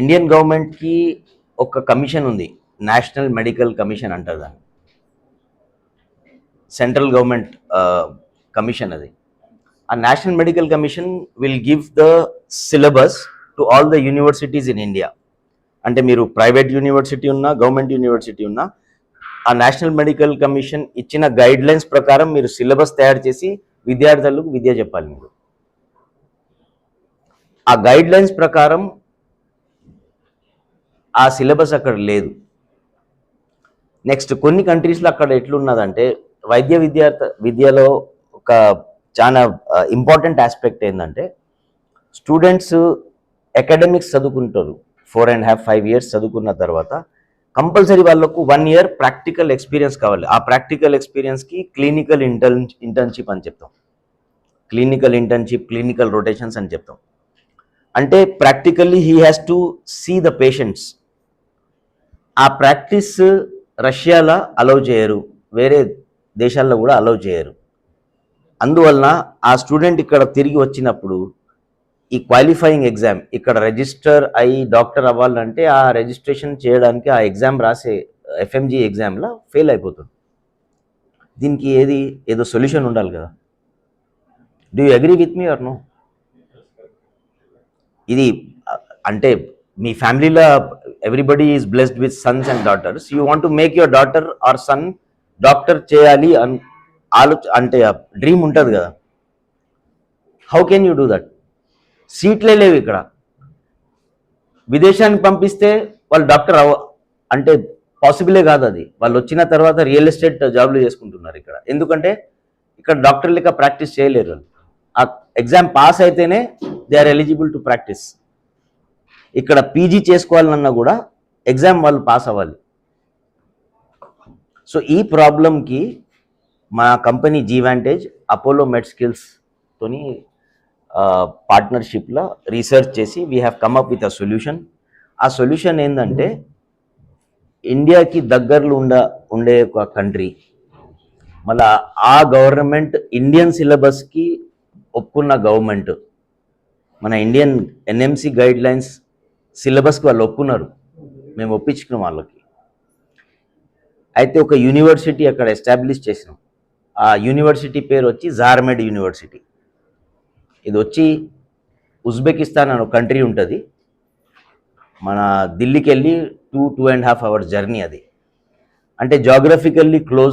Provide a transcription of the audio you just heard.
Indian గవర్నమెంట్కి ఒక commission ఉంది నేషనల్ మెడికల్ కమిషన్ అంటారు దాన్ని. సెంట్రల్ గవర్నమెంట్ కమిషన్ అది. ఆ national medical commission will give the syllabus to all the universities in India. అంటే మీరు ప్రైవేట్ యూనివర్సిటీ ఉన్నా గవర్నమెంట్ యూనివర్సిటీ ఉన్నా ఆ నేషనల్ మెడికల్ కమిషన్ ఇచ్చిన గైడ్ లైన్స్ ప్రకారం మీరు సిలబస్ తయారు చేసి విద్యార్థులకు విద్య చెప్పాలి మీరు. ఆ గైడ్ లైన్స్ ప్రకారం ఆ సిలబస్ అక్కడ లేదు. నెక్స్ట్ కొన్ని కంట్రీస్లో అక్కడ ఎట్లున్నదంటే వైద్య విద్యార్థ విద్యలో ఒక చాలా ఇంపార్టెంట్ ఆస్పెక్ట్ ఏంటంటే స్టూడెంట్స్ అకాడమిక్స్ చదువుకుంటారు. Four and half five years చదువుకున్న తర్వాత కంపల్సరీ వాళ్ళకు వన్ ఇయర్ ప్రాక్టికల్ ఎక్స్పీరియన్స్ కావాలి. ఆ ప్రాక్టికల్ ఎక్స్పీరియన్స్కి క్లినికల్ ఇంటర్న్ ఇంటర్న్షిప్ అని చెప్తాం. క్లినికల్ ఇంటర్న్షిప్ క్లినికల్ రొటేషన్స్ అని చెప్తాం. అంటే practically he has to see the patients. ఆ ప్రాక్టీస్ రష్యాలో అలౌ చేయరు. వేరే దేశాల్లో కూడా అలౌ చేయరు. అందువలన ఆ స్టూడెంట్ ఇక్కడ తిరిగి వచ్చినప్పుడు ఈ క్వాలిఫైయింగ్ ఎగ్జామ్ ఇక్కడ రిజిస్టర్ అయ్యి డాక్టర్ అవ్వాలంటే ఆ రిజిస్ట్రేషన్ చేయడానికి ఆ ఎగ్జామ్ రాసే ఎఫ్ఎంజీ ఎగ్జామ్లో ఫెయిల్ అయిపోతుంది దీనికి ఏది ఏదో సొల్యూషన్ ఉండాలి కదా. Do you agree with me or no ఇది అంటే మీ ఫ్యామిలీలో everybody is blessed with sons and daughters you want to make your daughter or son doctor చేయాలి అని ఆలోచ అంటే డ్రీమ్ ఉంటుంది కదా. How can you do that సీట్లే లేవు ఇక్కడ. విదేశానికి పంపిస్తే వాళ్ళు డాక్టర్ అవ అంటే పాసిబులే కాదు అది. వాళ్ళు వచ్చిన తర్వాత రియల్ ఎస్టేట్ జాబ్లు చేసుకుంటున్నారు ఇక్కడ. ఎందుకంటే ఇక్కడ డాక్టర్ లెక్క ప్రాక్టీస్ చేయలేరు వాళ్ళు. ఆ ఎగ్జామ్ పాస్ అయితేనే they are eligible to practice ఇక్కడ పీజీ చేసుకోవాలన్నా కూడా ఎగ్జామ్ వాళ్ళు పాస్ అవ్వాలి. సో ఈ ప్రాబ్లంకి మా కంపెనీ జీవాంటేజ్ అపోలో మెడ్ స్కిల్స్తోని పార్ట్నర్షిప్లో రీసెర్చ్ చేసి we have come up with a solution ఆ సొల్యూషన్ ఏంటంటే ఇండియాకి దగ్గరలో ఉండ ఉండే ఒక కంట్రీ మళ్ళా ఆ గవర్నమెంట్ ఇండియన్ సిలబస్కి ఒప్పుకున్న గవర్నమెంట్ మన ఇండియన్ ఎన్ఎంసి గైడ్ లైన్స్ సిలబస్కి వాళ్ళు ఒప్పుకున్నారు మేము ఒప్పించుకున్నాం వాళ్ళకి. అయితే ఒక యూనివర్సిటీ అక్కడ ఎస్టాబ్లిష్ చేసినాం. ఆ యూనివర్సిటీ పేరు వచ్చి జార్మెడ్ యూనివర్సిటీ. ఇది వచ్చి ఉజ్బెకిస్తాన్ అనే ఒక కంట్రీ ఉంటుంది. మన ఢిల్లీకి వెళ్ళి two two and half hours journey అది. అంటే జాగ్రఫికల్లీ క్లోజ్